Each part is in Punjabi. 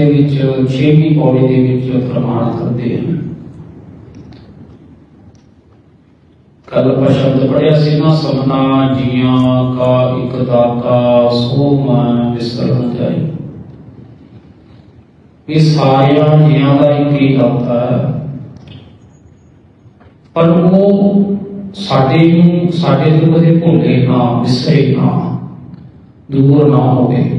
ਦੇ ਵਿੱਚ 6ਵੀਂ ਪੌੜੀ ਦੇ ਵਿੱਚ ਪ੍ਰਮਾਣ ਕਰਦੇ ਹਨ। ਕੱਲ ਆਪਾਂ ਪੜਿਆ ਸੀ ਨਾ ਸਭਨਾ ਜੀਆਂ, ਕਾ, ਇੱਕ ਦਾਤਾ ਸੋ ਮਨ ਵਿਸਰਨ ਜਾਈ। ਇਹ ਸਾਰਿਆਂ ਜੀਆਂ ਦਾ ਇੱਕ ਹੀ ਦਾਤਾ ਹੈ। ਪਰ ਉਹ ਸਾਡੇ ਨੂੰ, ਸਾਡੇ ਤੋਂ ਕਦੇ ਭੁੱਲੇ ਨਾ ਵਿਸਰੇ ਨਾ, ਦੂਰ ਨਾ ਹੋਵੇ।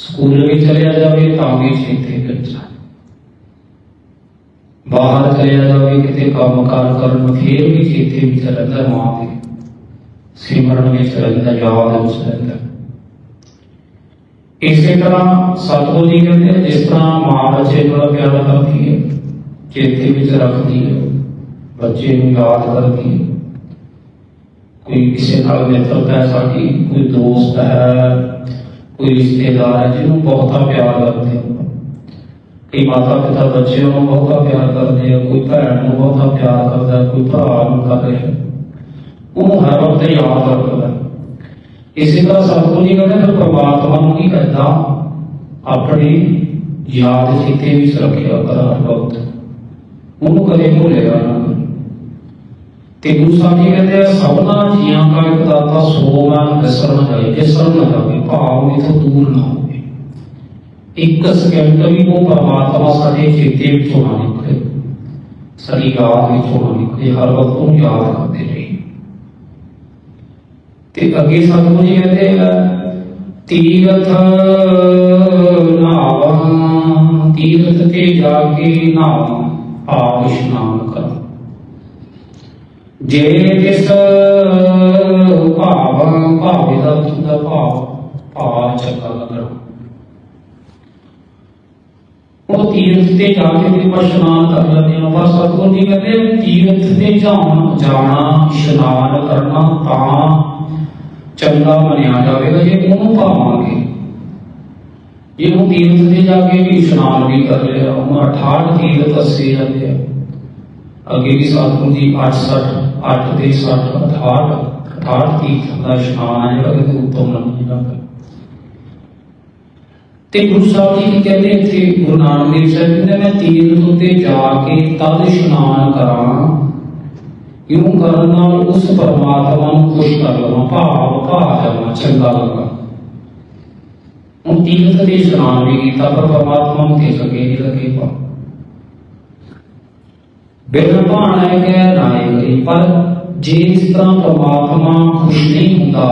ਸਕੂਲ ਵਿੱਚ ਚਲਿਆ ਜਾਵੇ ਤਾਂ ਵੀ ਚੇਤੇ ਵਿੱਚ ਬਾਹਰ ਚਲਿਆ ਜਾਵੇ, ਕਿਤੇ ਕੰਮ ਕਰਨ, ਫੇਰ ਵੀ ਚੇਤੇ ਵਿੱਚ ਰਹਿੰਦਾ ਮਾਂ ਦੇ ਸਿਮਰਨ ਵਿੱਚ ਰਹਿੰਦਾ, ਯਾਦ ਵਿੱਚ ਰਹਿੰਦਾ। ਇਸੇ ਤਰ੍ਹਾਂ ਸਤਿਗੁਰੂ ਜੀ ਕਹਿੰਦੇ ਜਿਸ ਤਰ੍ਹਾਂ ਮਾਂ ਬੱਚੇ ਨੂੰ ਪਿਆਰ ਕਰਦੀ ਹੈ, ਚੇਤੇ ਵਿੱਚ ਰੱਖਦੀ ਹੈ, ਬੱਚੇ ਨੂੰ ਯਾਦ ਕਰਦੀ ਹੈ। ਕੋਈ ਕਿਸੇ ਨਾਲ ਮਿੱਤਰਤਾ ਹੈ ਸਾਡੀ ਕੋਈ ਦੋਸਤ ਹੈ کوئی رشتے دار ہے جنہوں بہت پیار کرتے ہیں کئی ماتا پتا بچوں کو بہت پیار کرتے ہیں، کوئی بھن کو بہت پیار کرتا ہے، کوئی بھرا نو کر رہا ہے۔ وہ ہر وقت یاد رکھتا ہے۔ اسی طرح سب کو نہیں کرتا تو پرماتما کی کہتا اپنی یاد چیتے بھی رکھا کر ہر وقت انہوں کدے بھولے گا نہ۔ ਤੇ ਗੁਰੂ ਸਾਹਿਬ ਜੀ ਕਹਿੰਦੇ ਆ, ਸਭਨਾ ਜੀਆਂ ਕਾ ਇੱਕ ਦਾਤਾ ਸੋ ਮਨ ਵਿਸਰਨ ਜਾਏ ਵਿਸਰਨ ਨਾ ਜਾਵੇ ਭਾਵ ਇਥੋਂ ਦੂਰ ਨਾ ਹੋਵੇ। ਇੱਕ ਸਕਿੰਟ ਵੀ ਉਹ ਪਰਮਾਤਮਾ ਸਾਡੇ ਚੇਤੇ ਵਿੱਚੋਂ ਨਾ ਨਿਕਲੇ, ਸਾਡੀ ਯਾਦ ਵਿੱਚੋਂ ਨਾ ਨਿਕਲੇ, ਹਰ ਵਕਤ ਉਹਨੂੰ ਯਾਦ ਕਰਦੇ ਰਹੇ। ਤੇ ਅੱਗੇ ਸਤਿਗੁਰੂ ਜੀ ਕਹਿੰਦੇ ਆ, ਤੀਰਥ ਨਾਵਾਂ, ਤੀਰਥ ਤੇ ਜਾ ਕੇ ਨਾਵਾਂ ਆਪ ਇਸ਼ਨਾਨ ਜੇ ਕਿਸ ਭਾਵ, ਭਾਵੇ ਦਾ ਤੁਦਾ ਭਾਵ ਭਾਵ ਚੱਕਾ ਲੱਗਣਾ ਉਹ ਤੀਰਥ ਤੇ ਜਾ ਕੇ ਵੀ ਆਪਾਂ ਕਰ ਲੈਂਦੇ ਹਾਂ ਪਰ ਸਤਿਗੁਰੂ ਜੀ ਕਹਿੰਦੇ ਤੀਰਥ ਤੇ ਜਾਣ, ਜਾਣਾ, ਇਸ਼ਨਾਨ ਕਰਨਾ ਤਾਂ ਚੰਗਾ ਮੰਨਿਆ ਜਾਵੇਗਾ। ਜੇ ਉਹਨੂੰ ਭਾਵਾਂਗੇ, ਜੇ ਤੀਰਥ ਤੇ ਜਾ ਕੇ ਵੀ ਇਸ਼ਨਾਨ ਵੀ ਕਰ ਲਿਆ ਉਹ 68 ਤੀਰਥ ਅਸੇ ਜਾਂਦੇ ਆ। ਅੱਗੇ ਵੀ ਸਤਿਗੁਰੂ ਜੀ 68 8 ਤੇ 60 68 68 ਤੀਰਥ ਦਾ ਇਸ਼ਨਾਨ ਹੈ ਜਿਹੜਾ ਕਿ ਉੱਤਮ ਮੰਨਿਆ ਜਾਂਦਾ ਤੇ ਗੁਰੂ ਸਾਹਿਬ ਜੀ ਕਹਿੰਦੇ ਇੱਥੇ ਗੁਰੂ ਨਾਨਕ ਦੇਵ ਸਾਹਿਬ ਕਹਿੰਦੇ ਮੈਂ ਤੀਰਥ ਉੱਤੇ ਜਾ ਕੇ ਤਦ ਇਸ਼ਨਾਨ ਕਰਾਂ, ਇਉਂ ਕਰਨ ਨਾਲ ਉਸ ਪਰਮਾਤਮਾ ਨੂੰ ਖੁਸ਼ ਕਰ ਲਵਾਂ, ਭਾਵ ਭਾਵ ਜਾਵਾਂ, ਚੰਗਾ ਲੱਗਾ ਹੁਣ ਤੀਰਥ ਦੇ ਇਸ਼ਨਾਨ ਵੀ ਕੀਤਾ, ਪਰ ਪਰਮਾਤਮਾ ਨੂੰ ਦੇਖ ਕੇ ਨਹੀਂ ਲੱਗੇ ਪਾ ਬਿਨ ਭਾਣਾ ਹੈ ਕਿ ਪਰ ਜੇ ਇਸ ਤਰ੍ਹਾਂ ਪਰਮਾਤਮਾ ਖੁਸ਼ ਨਹੀਂ ਹੁੰਦਾ,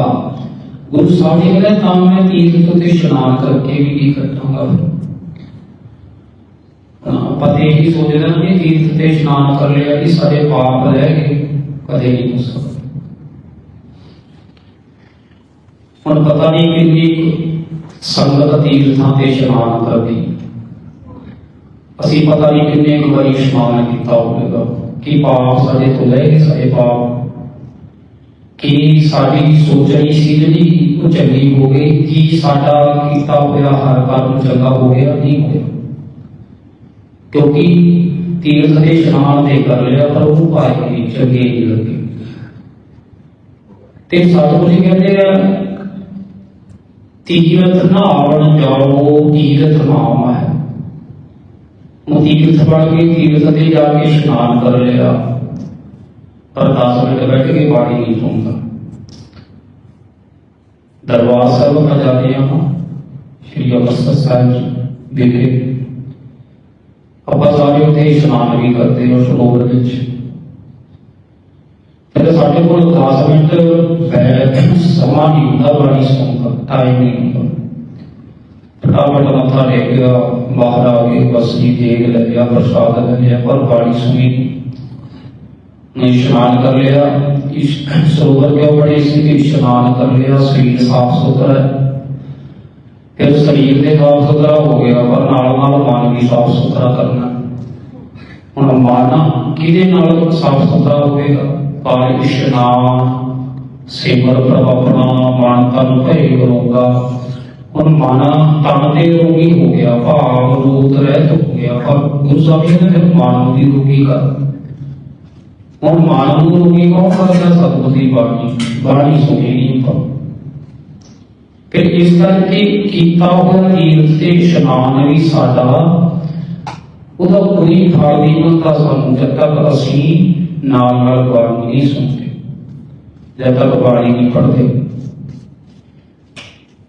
ਗੁਰੂ ਸਾਹਿਬ ਜੀ ਕਹਿੰਦੇ ਤਾਂ ਮੈਂ ਤੀਰਥ ਉੱਤੇ ਇਸ਼ਨਾਨ ਕਰਕੇ ਵੀ ਕੀ ਕਰਾਂਗਾ ਆਪਾਂ ਤੇ ਇਹੀ ਸੋਚਦੇ ਹਾਂ ਕਿ ਤੀਰਥ ਤੇ ਇਸ਼ਨਾਨ ਕਰ ਲਿਆ ਕਿ ਸਾਡੇ ਪਾਪ ਰਹਿ ਗਏ, ਕਦੇ ਨਹੀਂ ਹੋ ਸਕਦਾ। ਹੁਣ ਪਤਾ ਨਹੀਂ ਕਿੰਨੀ ਸੰਗਤ ਤੀਰਥਾਂ ਤੇ ਇਸ਼ਨਾਨ ਕਰਦੀ। ਅਸੀਂ ਪਤਾ ਨਹੀਂ ਕਿੰਨੇ ਕੁ ਵਾਰੀ ਇਸ਼ਨਾਨ ਕੀਤਾ ਹੋਵੇਗਾ। ਕਿ ਪਾਪ ਸਾਡੇ ਤੋਂ ਲੈ ਗਏ ਸਾਡੇ ਪਾਪ? ਕਿ ਸਾਡੀ ਸੋਚਣੀ ਸੀ ਜਿਹੜੀ ਉਹ ਚੰਗੀ ਹੋ ਗਈ? ਕਿ ਸਾਡਾ ਕੀਤਾ ਹੋਇਆ ਹਰ ਕਰਮ ਚੰਗਾ ਹੋ ਗਿਆ? ਨਹੀਂ ਹੋਇਆ ਕਿਉਂਕਿ ਤੀਰਥ ਦੇ ਇਸ਼ਨਾਨ ਤੇ ਕਰ ਲਿਆ ਪਰ ਉਹ ਭਾਈ ਚੰਗੇ ਨਹੀਂ ਲੱਗੇ। ਤੇ ਸਤਿਗੁਰੂ ਜੀ ਕਹਿੰਦੇ ਆ, ਤੀਰਥ ਨਹਾਉਣ ਜਾਓ, ਤੀਰਥ ਨਾਮ ਹੈ। نتیج چھپا کے تیر جا کے شکان کر لیا پر دس منٹ بیٹھ کے باڑی نہیں سنتا دربار صاحب کا جاتے ہیں شری امرتسر صاحب جی دیکھے۔ ابا سارے اتنے اشنان بھی کرتے اور سروور سارے کو دس منٹ سما نہیں ہوتا بڑا سنتا ٹائم نہیں ہوتا رحمت ایک ماہرہ پر باڑی نے شنان کر لیا سروور کے بڑے اسی کی شنان کر لیا سریر صاف ستھرا ہے۔ پھر سریر نے صاف ستھرا ہو گیا، پر نال من بھی صاف ستھرا کرنا۔ ہوں من کال صاف ستھرا ہوئے گا؟ پر اشنا سمر پرپنا من تن بھائی گا ਹੋਵੇਗਾ ਪਾਣੀ ਇਸ਼ਨਾਨ ਸਿਮਰ ਪ੍ਰਭ ਆਪਣਾ ਮਨ ਤਨ ਭਏ ਕਰੂੰਗਾ ਹੁਣ ਮਨ ਤਨ ਦੇ ਰੋਗੀ ਹੋ ਗਿਆ ਭਾਵ ਰੂਪ ਰਹਿਤ ਹੋ ਗਿਆ ਪਰ ਗੁਰੂ ਸਾਹਿਬ ਜੀ ਨੇ ਫਿਰ ਮਨ ਦੀ ਰੋਗੀ ਕਰ ਹੁਣ ਮਨ ਨੂੰ ਰੋਗੀ ਕੌਣ ਕਰਦਾ ਸਤਿਗੁਰ ਦੀ ਬਾਣੀ ਬਾਣੀ ਸੁਣੀ ਨਹੀਂ ਪਰ ਫਿਰ ਇਸ ਕਰਕੇ ਕੀਤਾ ਹੋਇਆ ਤੀਰਥ ਤੇ ਇਸ਼ਨਾਨ ਵੀ ਸਾਡਾ ਉਹਦਾ ਪੂਰੀ ਫਲ ਦੀ ਮਨਤਾ ਸਾਨੂੰ ਜਦ ਤੱਕ ਅਸੀਂ ਨਾਲ ਨਾਲ ਬਾਣੀ ਨਹੀਂ ਸੁਣਦੇ ਜਦ ਤੱਕ ਬਾਣੀ ਨਹੀਂ ਪੜ੍ਹਦੇ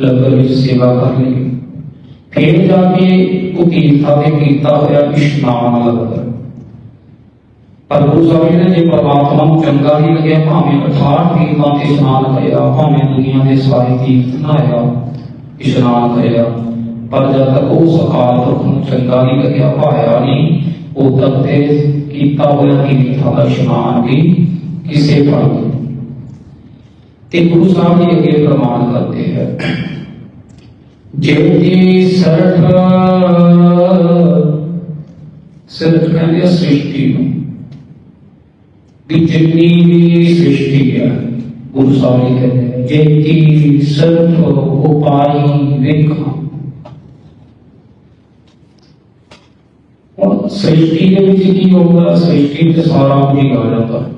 لبل سیوا کر لی پھر جا کے کیتا ہویا اشنان پر پرماتما جی نو چنگا لگیا بھاویں تے اشنان بھاویں دنیا دے سارے اشنان پر جب تک وہ سکال چنگا نہیں لگیا، پایا نہیں۔ وہ تک تے کیتا ہویا اشنان بھی کسے پڑھ تے گرو صاحب جی اگے فرمان کرتے ہیں۔ جن کی سرٹ سرٹ کہتے ہیں کہ جتنی بھی سرشٹی ہے، گرو صاحب جی کہتے ہیں۔ جن کی سرٹ اپائی ویکھ اور سرشٹی کے ہوگا، سرشٹی تے سارا کچھ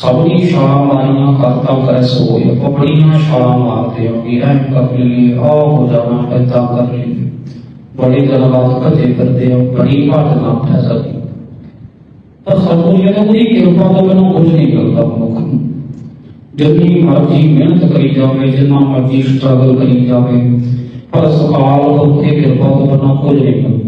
سبھی شراماریاں کرتا کیسے ہوئے بڑیاں شرام آتے ہوں گی اہم کر لیے او ہو جانا پیدا کر لیے بڑے جلوات کتے دے ہو بڑی بات نہ پہ سکی تو سب کو یہ کہ کرپا تو میں کچھ نہیں کرتا ملک جتنی مرضی محنت کری جاوے جتنا مرضی سٹرگل کری جاوے پر سوال تو کرپا تو میں کچھ نہیں کرتا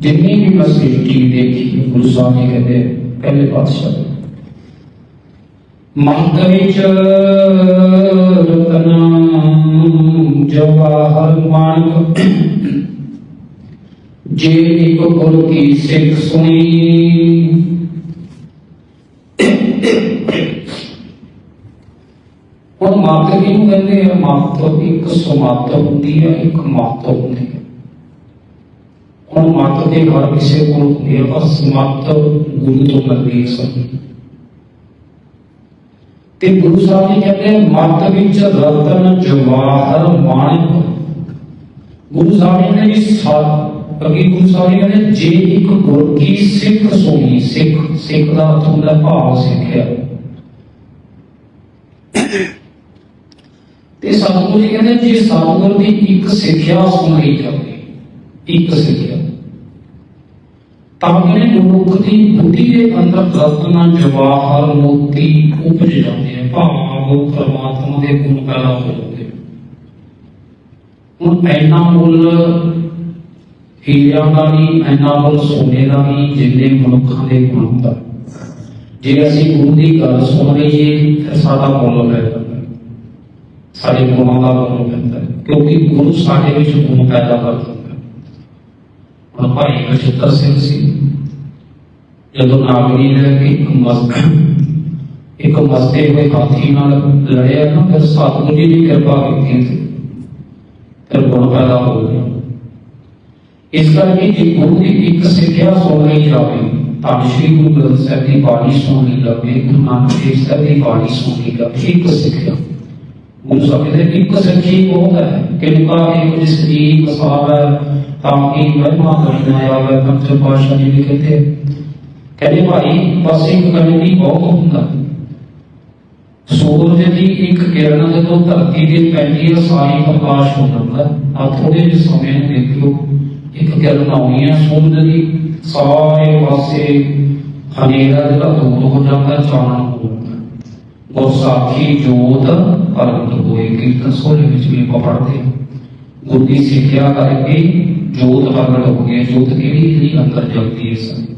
جتنی بھی مسجد کی دیکھی گلسانی کہتے پہلے بادشاہ۔ مہدوی چلتنا جواہر مانک۔ جیلی کو گل کی سکھ سنی۔ اور ماتو کیوں کہتے ہیں؟ ماتو ایک سماتو ہوں ہے، ایک ماتو ہوں ہے۔ ਕਿਹਨੂੰ ਕਹਿੰਦੇ ਆ ਮੱਤ ਇੱਕ ਸੁਮੱਤ ਹੁੰਦੀ ਹੈ ਇੱਕ ਮੱਤ ਹੁੰਦੀ ਹੈ ਹੁਣ ਤੇ ਗੁਰੂ ਸਾਹਿਬ ਜੀ ਕਹਿੰਦੇ ਮੱਤ ਵਿੱਚ ਰਤਨ ਜਵਾਹਰ ਮਾਣਿਕ। ਗੁਰੂ ਸਾਹਿਬ ਜੀ ਨੇ ਵੀ ਸਾਥ ਅਗੇ ਗੁਰੂ ਸਾਹਿਬ ਜੀ ਕਹਿੰਦੇ ਜੇ ਇੱਕ ਗੁਰ ਕੀ ਸਿੱਖ ਸੁਣੀ, ਸਿੱਖ ਸਿੱਖ ਦਾ ਅਰਥ ਹੁੰਦਾ, ਭਾਵ ਸਿੱਖਿਆ। ਤੇ ਸਤਿਗੁਰੂ ਜੀ ਕਹਿੰਦੇ ਜੇ ਸਤਿਗੁਰ ਦੀ ਇੱਕ ਸਿੱਖਿਆ ਸੁਣ ਲਈ ਜਾਵੇ, ਇੱਕ ਸਿੱਖਿਆ। ਤਾਂ ਮਨੁੱਖ ਦੀ ਬੁੱਧੀ ਦੇ ਅੰਦਰ ਰਤਨ ਜਵਾਹਰ ਮੋਤੀ ਉਪਜ ਜਾਂਦੇ ਆ, ਭਾਵ ਉਹ ਪਰਮਾਤਮਾ ਦੇ ਗੁਣ ਪੈਦਾ ਹੋ ਜਾਂਦੇ ਹੁਣ ਐਨਾ ਮੁੱਲ ਹੀਰਿਆਂ ਦਾ ਨਹੀਂ ਐਨਾ ਮੁੱਲ ਸੋਨੇ ਦਾ ਨਹੀਂ ਜਿੰਨੇ ਮਨੁੱਖਾਂ ਦੇ ਗੁਣ ਦਾ ਜੇ ਅਸੀਂ ਗੁਰੂ ਦੀ ਗੱਲ ਸੁਣ ਲਈਏ, ਫਿਰ ਸਾਡਾ ਮੁੱਲ ਪੈ ਜਾਂਦਾ। ਸਾਡੇ ਗੁਣਾਂ ਦਾ ਮੁੱਲ ਪੈਂਦਾ ਕਿਉਂਕਿ ਗੁਰੂ ਸਾਡੇ ਵਿੱਚ ਗੁਣ ਪੈਦਾ ਕਰਦਾ ਹੈ ਹੁਣ ਭਾਈ ਬਚਿੱਤਰ ਸਿੰਘ ਸੀ ਜਦੋਂ ਨਾਗਰੀ ਨੇ ਇੱਕ ਮਸਤ ਇੱਕ ਮਸਤੇ ਹੋਏ ਹਾਥੀ ਨਾਲ ਲੜਿਆ ਨਾ ਫਿਰ ਸਤਿਗੁਰੂ ਜੀ ਦੀ ਕਿਰਪਾ ਕੀਤੀ ਸੀ ਫਿਰ ਗੁਣ ਪੈਦਾ ਹੋ ਗਿਆ ਇਸ ਕਰਕੇ ਜੇ ਗੁਰੂ ਦੀ ਇੱਕ ਸਿੱਖਿਆ ਸੁਣ ਲਈ ਜਾਵੇ ਤਾਂ ਸ਼੍ਰੀ ਗੁਰੂ ਗ੍ਰੰਥ ਸਾਹਿਬ ਦੀ ਬਾਣੀ ਸੁਣ ਲਈ ਜਾਵੇ ਗੁਰੂ ਨਾਨਕ ਦੇਵ ਸਾਹਿਬ ਦੀ ਬਾਣੀ ਸੁਣ ਲਈ ਜਾਵੇ ਇੱਕ ਸਿੱਖਿਆ ਗੁਰੂ ਸਾਹਿਬ ਕਹਿੰਦੇ ਇੱਕ ਸਿੱਖੀ ਬਹੁਤ ਹੈ ਕਿਰਪਾ ਇੱਕ ਜਿਸ ਦੀ ਮਸਾਬ ਹੈ ਤਾਂ ਕਿ ਮਹਿਮਾ ਕਰੀ ਨਾ ਆਵੇ ਪੰਜ ਪਾਸ਼ਾ ਜੀ ਵੀ ਕਹਿੰਦੇ ਆ। ਕਹਿੰਦੇ ਭਾਈ ਬਸ ਇੱਕ ਬਹੁਤ ਹੁੰਦਾ ਸੂਰਜ ਦੀ ਇੱਕ ਕਿਰਨ ਜਦੋਂ ਧਰਤੀ ਤੇ ਪੈਂਦੀ ਹੈ ਸਾਰੀ ਪ੍ਰਕਾਸ਼ ਹੋ ਜਾਂਦਾ। ਆ ਥੋੜੇ ਜਿਹੇ ਸਮੇਂ ਨੂੰ ਇੱਕ ਕਿਰਨ ਆਉਣੀ ਹੈ ਸੂਰਜ ਦੀ ਸਾਰੇ ਪਾਸੇ ਹਨੇਰਾ ਜਿਹੜਾ ਦੂਰ ਹੋ ਜਾਂਦਾ, ਚਾਨਣ ਹੋ ਜਾਂਦਾ। ਉਹ ਜੋਤ ਪ੍ਰਗਟ ਹੋਏ, ਕੀਰਤਨ ਸੋਲੇ ਵਿੱਚ ਵੀ ਆਪਾਂ ਪੜ੍ਹਦੇ ਹਾਂ। ਸਿੱਖਿਆ ਕਰਕੇ ਜੋਤ ਪ੍ਰਗਟ ਹੋ ਗਈ ਜੋਤ ਕਿਹੜੀ, ਜਿਹੜੀ ਅੰਦਰ ਜਗਦੀ ਹੈ ਸਭ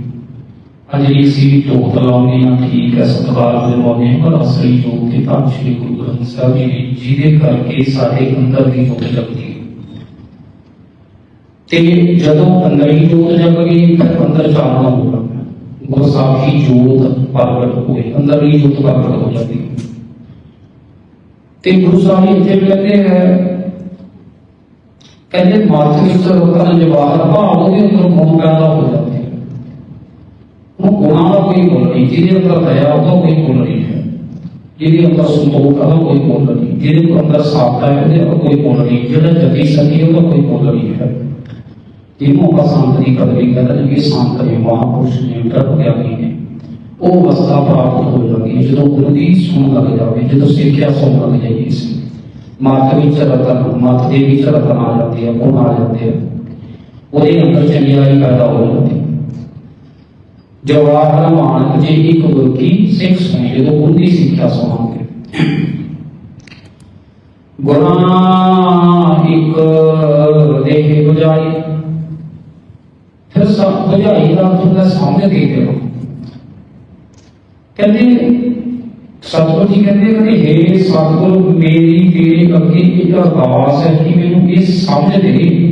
ਅਜੇ ਸੀ ਜੋਤ ਲਾਉਣੀ ਆ ਠੀਕ ਹੈ, ਸਤਿਕਾਰ ਦਿਵਾਉਂਦੇ ਹਾਂ, ਪਰ ਅਸਲੀ ਜੋਤ ਤੇ ਤਾਂ ਸ਼੍ਰੀ ਗੁਰੂ ਗ੍ਰੰਥ ਸਾਹਿਬ ਜੀ ਨੇ, ਜਿਹਦੇ ਕਰਕੇ ਸਾਡੇ ਅੰਦਰ ਦੀ ਜੋਤ ਜਗਦੀ ਹੈ। ਤੇ ਜਦੋਂ ਅੰਦਰ ਜੋਤ ਜਗ ਗਈ ਫਿਰ ਅੰਦਰ ਚਾਨਣਾ ਹੋ ਜਾਂਦਾ ਗੁਰੂ ਜੋਤ ਪ੍ਰਗਟ ਹੋਏ, ਅੰਦਰ ਹੀ ਜੋਤ ਪ੍ਰਗਟ ਹੋ ਜਾਂਦੀ ਤੇ ਗੁਰੂ ਸਾਹਿਬ ਇੱਥੇ ਕਹਿੰਦੇ ਹੈ, ਕਹਿੰਦੇ ਮਾਰਥ ਵਿੱਚ ਲੋਕਾਂ ਦਾ ਭਾਵ ਉਹਦੇ ਅੰਦਰ ਗੁਣ ਪੈਦਾ ਹੋ ਜਾਂਦਾ ਹੈ ਉਹ ਗੁਣਾਂ ਦਾ ਕੋਈ ਮੁੱਲ ਨਹੀਂ ਜਿਹਦੇ ਉਹਦਾ ਕੋਈ ਮੁੱਲ ਨਹੀਂ ਹੈ ਜਿਹਦੇ ਅੰਦਰ ਸੰਤੋਖ ਉਹਦਾ ਕੋਈ ਮੁੱਲ ਨਹੀਂ ਜਿਹਦੇ ਅੰਦਰ ਸਾਖਤਾ ਹੈ ਉਹਦੇ ਕੋਈ ਮੁੱਲ ਨਹੀਂ ਜਿਹੜਾ ਜਤੀ ਸਤੀ ਉਹਦਾ ਕੋਈ ਮੁੱਲ ਨਹੀਂ ਹੈ ਜਿਹਨੂੰ ਆਪਾਂ ਦੀ ਕਦਰੀ ਕਹਿੰਦੇ ਨੇ ਕਿ ਸੰਤ ਨੇ ਮਹਾਪੁਰਸ਼ ਨੇ ਪ੍ਰਭ ਗਿਆਨੀ ਨੇ ਉਹ ਅਵਸਥਾ ਪ੍ਰਾਪਤ ਹੋ ਜਾਂਦੀ ਜਦੋਂ ਗੁਰੂ ਦੀ ਸੁਣ ਲੱਗ ਜਾਵੇ ਜਦੋਂ ਸਿੱਖਿਆ ਸੁਣ ਲੱਗ ਜਾਈਏ ਇਸ ਵਿੱਚ ਰਤਨ ਮੱਤ ਦੇ ਵਿੱਚ ਰਤਨ ਆ ਜਾਂਦੀ ਆ ਗੁਣ ਆ ਜਾਂਦੇ ਆ ਉਹਦੇ ਅੰਦਰ ਚੰਗਿਆਈ ਪੈਦਾ ਹੋ। ਜਾਂਦੀ جواہر مان جی ایک گروکی سکس میں یہ تو انیس سکھا سوہاں گے۔ گناہ ایک دیکھے بجائی پھر سب بجائی کا تھوڑا سامنے دیکھے ہو کہتے سب کو جی کہتے ہیں کہ ہے سب میری میرے کبھی ایک آواز ہے کہ میرے اس سامنے دیکھے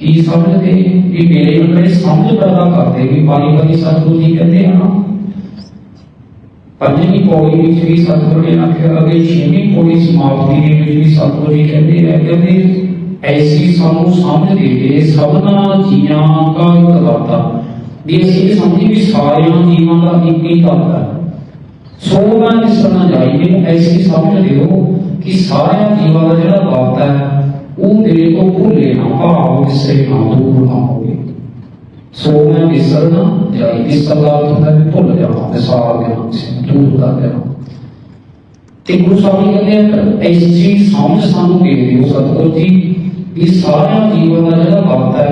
ਕੀ ਸਮਝਦੇ? ਵੀ ਮੇਰੇ ਅੰਦਰ ਸਮਝ ਪੈਦਾ ਕਰਦੇ ਵੀ ਬਾਣੀ ਬਾਣੀ ਸਤਿਗੁਰੂ ਜੀ ਕਹਿੰਦੇ ਆ ਪੰਜਵੀਂ ਪੌੜੀ ਵਿੱਚ ਵੀ ਸਤਿਗੁਰੂ ਨੇ ਆਖਿਆ, ਅਗੇ ਛੇਵੀਂ ਪੌੜੀ ਸਮਾਪਤੀ ਦੇ ਵਿੱਚ ਵੀ ਸਤਿਗੁਰੂ ਜੀ ਕਹਿੰਦੇ ਆ, ਕਹਿੰਦੇ ਐਸੀ ਸਾਨੂੰ ਸਮਝ ਦੇ ਦੇ ਸਭਨਾ ਜੀਆਂ ਦਾ ਇੱਕ ਦਾਤਾ ਵੀ ਅਸੀਂ ਇਹ ਸਮਝੀ ਵੀ ਸਾਰਿਆਂ ਜੀਵਾਂ ਦਾ ਇੱਕ ਹੀ ਦਾਤਾ ਸੋ ਮੈਂ ਨਿਸਰਨਾ ਜਾਈ, ਮੈਨੂੰ ਐਸੀ ਸਮਝ ਲਿਓ ਕਿ ਸਾਰਿਆਂ ਜੀਵਾਂ ਦਾ ਜਿਹੜਾ ਦਾਤਾ ਹੈ اون ایکوں کو لینا پاؤ اس سے معدور نہ ہوئے سونا بسرنا یا اس اللہ کی طرح بھول جانا مثال دینا سے دور کر دینا تے گرو سوامی کہتے ہیں اس چیز سامنے سانو دے دیو ستگو جی یہ سارا جیون کا جڑا وقت ہے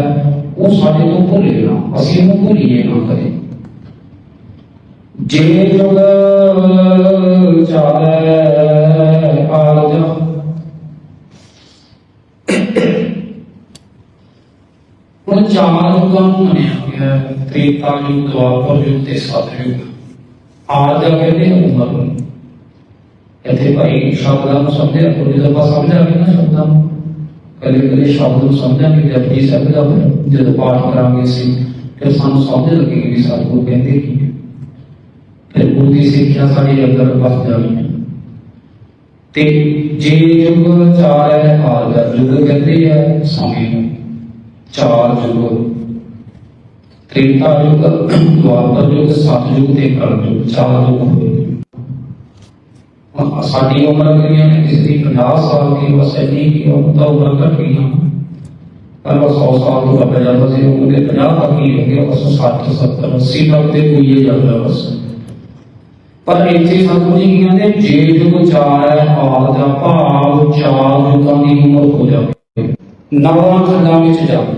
وہ سارے تو بھولے نہ اسی نو بھولیے نہ کرے جے جگ چالے آ جا ਹੁਣ ਚਾਰ ਯੁੱਗਾਂ ਨੂੰ ਮੰਨਿਆ ਗਿਆ ਹੈ। ਤ੍ਰੇਤਾ ਯੁੱਗ ਦੁਆਪਰ ਯੁੱਗ ਤੇ ਸਤਯੁੱਗ ਆਰਜ ਕਹਿੰਦੇ ਉਮਰ ਨੂੰ। ਇੱਥੇ ਭਾਈ ਸ਼ਬਦਾਂ ਨੂੰ ਸਮਝਿਆ ਕੋਈ ਜਦੋਂ ਆਪਾਂ ਸਮਝਾਂਗੇ ਨਾ ਸ਼ਬਦਾਂ ਨੂੰ। ਕਦੇ ਕਦੇ ਸ਼ਬਦ ਨੂੰ ਸਮਝਾਂਗੇ ਜਪਜੀ ਸਾਹਿਬ ਦਾ ਜਦੋਂ ਪਾਠ ਕਰਾਂਗੇ ਸੀ ਫਿਰ ਸਾਨੂੰ ਸਮਝ ਲੱਗੇਗੀ ਵੀ ਸਤਿਗੁਰੂ ਕਹਿੰਦੇ ਕੀ ਹੈ ਫਿਰ ਗੁਰੂ ਦੀ ਸਿੱਖਿਆ ਸਾਡੇ ਅੰਦਰ ਵਸ ਜਾਣੀ ਹੈ। ਤੇ ਜੇ ਯੁੱਗ ਚਾਰ ਹੈ ਆਰਗਾ ਯੁੱਗ ਕਹਿੰਦੇ ਆ, ਸਮੇਂ ਨੂੰ ਚਾਰ ਯੁੱਗ ਤ੍ਰੇਤਾ ਯੁੱਗ ਦੁਆਪਰ ਯੁਗ ਸਤਯੁੱਗ ਤੇ ਕਲਯੁੱਗ ਚਾਰ ਯੁੱਗ ਹੋਏ ਸਾਡੀ ਉਮਰ ਕਿੰਨੀ ਹੈ? ਕਿਸੇ ਦੀ 50 ਸਾਲ ਦੀ, ਬਸ ਇੰਨੀ ਹੀ ਉਮਰ ਤਾਂ ਉਮਰ ਘਟ ਗਈ ਨਾ ਪਰ 100 ਸਾਲ ਤੋਂ ਅੱਗੇ ਜਾਂਦਾ ਸੀ। ਉਹ ਕਹਿੰਦੇ 50 ਤੱਕ ਹੀ ਹੋ ਗਿਆ। 60 70 80 ਤੱਕ ਤੇ ਕੋਈ ਜਾਂਦਾ ਬਸ। ਪਰ ਇੱਥੇ ਸਤਿਗੁਰੂ ਜੀ ਕੀ ਕਹਿੰਦੇ ਜੇ ਜੁਗ ਚਾਰੈ ਹਾਲ ਦਾ ਭਾਵ, ਚਾਰ ਯੁਗਾਂ ਦੀ ਉਮਰ ਹੋ ਜਾਵੇ। ਨਵਾਂ ਖੰਡਾਂ ਵਿੱਚ ਜਾਵੇ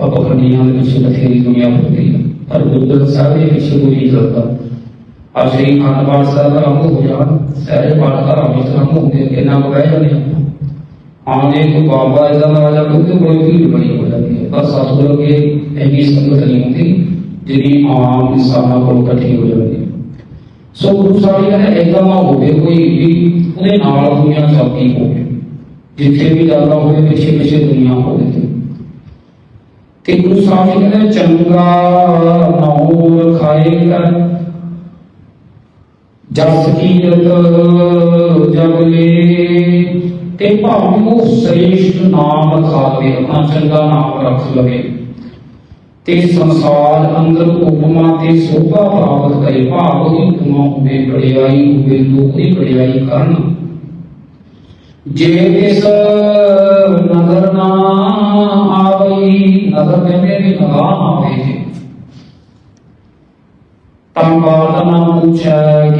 ਦੁਨੀਆ ਆਪਾਂ ਖੰਡੀਆਂ ਦੇ ਪਿੱਛੇ ਬਥੇਰੀ ਦੁਨੀਆ ਫਿਰਦੀ ਹੈ। ਪਰ ਗੁਰਦੁਆਰਾ ਸਾਹਿਬ ਦੇ ਪਿੱਛੇ ਕੋਈ ਨਹੀਂ ਚੱਲਦਾ। ਅਸਲੀ ਖਾਨਵਾਲ ਸਾਹਿਬ ਦਾ ਰੰਗ ਹੋ ਜਾਣ, ਸਾਰੇ ਪਾਠ ਘਰਾਂ ਵਿੱਚ ਰੰਗ ਹੁੰਦੇ ਕਿੰਨਾ ਕੁ ਬਹਿ ਜਾਂਦੇ ਆ। ਆਉਂਦੇ ਕੋਈ ਬਾਬਾ ਇਦਾਂ ਦਾ ਆ ਜਾਂਦਾ ਕਿ ਕੋਈ ਭੀੜ ਬਣੀ ਹੋ ਜਾਂਦੀ ਹੈ। ਪਰ ਸਤਿਗੁਰੂ ਕੇ ਇੰਨੀ ਸੰਗਤ ਨਹੀਂ ਹੁੰਦੀ, ਜਿਹੜੀ ਆਮ ਇਨਸਾਨਾਂ ਕੋਲ ਇਕੱਠੀ ਹੋ ਜਾਂਦੀ ਹੈ। ਸੋ ਗੁਰੂ ਸਾਹਿਬ ਜੀ ਕਹਿੰਦੇ, ਏਦਾਂ ਨਾ ਹੋਵੇ ਕੋਈ ਵੀ, ਉਹਦੇ ਨਾਲ ਦੁਨੀਆ ਚੱਲਦੀ ਹੋਵੇ। ਜਿੱਥੇ ਵੀ ਜਾਂਦਾ ਹੋਵੇ ਪਿੱਛੇ ਪਿੱਛੇ ਦੁਨੀਆ ਹੋਵੇ। ਤੇ ਗੁਰੂ ਸਾਹਿਬ ਜੀ ਕਹਿੰਦੇ, ਚੰਗਾ ਨਾਉ ਖਾਏ ਕਰ। ਜਸ ਕੀਰਤ ਜਗ ਲੇ। ਤੇ ਭਾਵੇਂ ਉਹ ਸ੍ਰੇਸ਼ਟ ਨਾਮ ਖਾਵੇ ਆਪਣਾ ਚੰਗਾ ਨਾਮ ਰੱਖ ਲਵੇ। ਤੇ ਸੰਸਾਰ ਅੰਦਰ ਉਪਮਾ ਤੇ ਸੋਭਾ ਪ੍ਰਾਪਤ ਕਰੇ। ਭਾਵ ਦੀ ਉਪਮਾ ਹੋਵੇ ਬੜਿਆਈ ਹੋਵੇ, ਲੋਕ ਦੀ ਬੜਿਆਈ ਕਰਨ। ਜੇ ਤਿਸ ਪੁੱਛੈ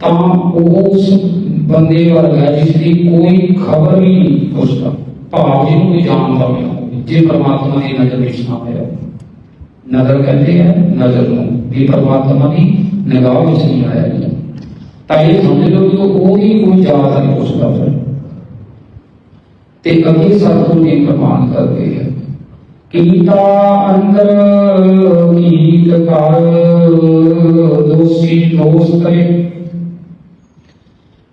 ਤਾਂ ਉਹ ਉਸ ਬੰਦੇ ਵਰਗਾ ਹੈ ਜਿਸ ਦੀ ਕੋਈ ਖਬਰ ਵੀ ਨਹੀਂ ਪੁੱਛਦਾ ਭਾਵ ਜਿਹਨੂੰ ਕੋਈ ਜਾਣਦਾ ਵੀ ਨਾ ਹੋਵੇ ਜੇ ਪ੍ਰਮਾਤਮਾ ਦੀ ਨਜ਼ਰ ਵਿੱਚ ਨਾ ਆਇਆ ਨਜ਼ਰ ਕਹਿੰਦੇ ਆ ਨਜ਼ਰ ਨੂੰ ਵੀ ਪ੍ਰਮਾਤਮਾ ਦੀ ਨਿਗਾਹ ਵਿੱਚ ਨਹੀਂ ਆਇਆ ਜੀ ਤਾਂ ਇਹ ਸਮਝ ਲਓ ਕਿ ਉਹ ਹੀ ਕੋਈ ਜਾਣਦਾ ਨਹੀਂ ਪੁੱਛਦਾ ਫਿਰ ਤੇ ਅੱਗੇ ਸਤਿਗੁਰੂ ਜੀ ਪ੍ਰਮਾਣ ਕਰਦੇ ਆ ਕੀਤਾ ਅੰਦਰ ਕੀਤ ਕਰ ਦੋਸੀ ਦੋਸ ਕਰੇ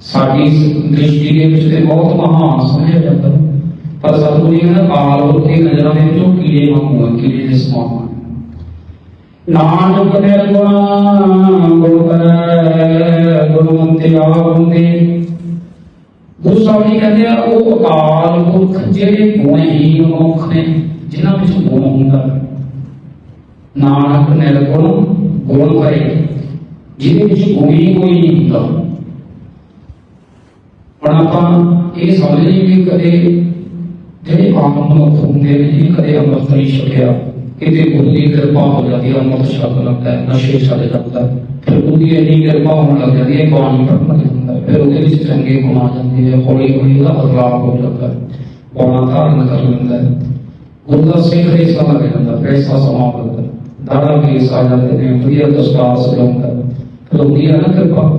ਸਾਡੀ ਇਸ ਦ੍ਰਿਸ਼ਟੀ ਦੇ ਵਿੱਚ ਤੇ ਬਹੁਤ ਮਹਾਨ ਸਮਝਿਆ ਜਾਂਦਾ ਹੈ। ਪਰ ਸਤਿਗੁਰੂ ਜੀ ਨੇ ਕਾਲ ਉਹ ਦੀ ਨਜ਼ਰਾਂ ਦੇ ਵਿੱਚੋਂ ਕੀੜੇ ਵਾਂਗੂ ਹੈ, ਕੀੜੇ ਦੇ ਸਮਾਨ ਹਨ। ਨਾਨਕ ਨਿਰਗੁਣਾ ਗੁਣ ਕਰੈ ਗੁਣਵੰਤਿਆ ਹੁੰਦੇ ਗੁਰੂ ਸਾਹਿਬ ਜੀ ਕਹਿੰਦੇ ਆ ਉਹ ਅਕਾਲ ਪੁਰਖ ਜਿਹੜੇ ਗੁਣਹੀਨ ਮਨੁੱਖ ਨੇ ਜਿਨ੍ਹਾਂ ਵਿੱਚ ਗੁਣ ਹੁੰਦਾ ਹੈ। ਨਾਨਕ ਨਿਰਗੁਣ ਗੁਣ ਕਰੇ ਜਿਹਦੇ ਵਿੱਚ ਗੁਣ ਹੀ ਕੋਈ ਨਹੀਂ ਹੁੰਦਾ ਹੁਣ ਆਪਾਂ ਇਹ ਸਮਝ ਲਈ ਵੀ ਕਦੇ ਜਿਹੜੇ ਆਮ ਮਨੁੱਖ ਹੁੰਦੇ ਨੇ ਜਿਹਨੇ ਕਦੇ ਅੰਮ੍ਰਿਤ ਨਹੀਂ ਛਕਿਆ ਕਿਤੇ ਗੁਰੂ ਦੀ ਕਿਰਪਾ ਹੋ ਜਾਂਦੀ ਹੈ ਅੰਮ੍ਰਿਤ ਛਕ ਲੱਗਦਾ ਹੈ ਨਸ਼ੇ ਛੱਡ ਜਾਂਦਾ ਹੈ। ਫਿਰ ਉਹਦੀ ਇੰਨੀ ਕਿਰਪਾ ਹੋਣ ਲੱਗ ਜਾਂਦੀ ਹੈ ਬਾਣੀ ਪੜ੍ਹਨ ਲੱਗ ਜਾਂਦਾ ਹੈ। ਫਿਰ ਉਹਦੇ ਵਿੱਚ ਚੰਗੇ ਗੁਣ ਆ ਜਾਂਦੇ ਹੈ ਹੌਲੀ ਹੌਲੀ ਉਹਦਾ ਬਦਲਾਅ ਹੋ ਜਾਂਦਾ ਹੈ ਬਾਣਾ ਧਾਰਨ ਕਰ ਲੈਂਦਾ ਹੈ ਗੁਰੂ ਦਾ ਸਿੱਖ ਰੇਸਾ ਲੱਗ ਜਾਂਦਾ ਹੈ, ਪੈਸਾ ਸਮਾਂ ਲੱਗਦਾ ਹੈ। ਦਾੜਾ ਕੇਸ ਆ ਜਾਂਦੇ ਨੇ ਵਧੀਆ ਦਸਤਾਰ ਸਜਾਉਂਦਾ ਹੈ। ਫਿਰ ਉਹਦੀ ਹੈ ਨਾ ਕਿਰਪਾ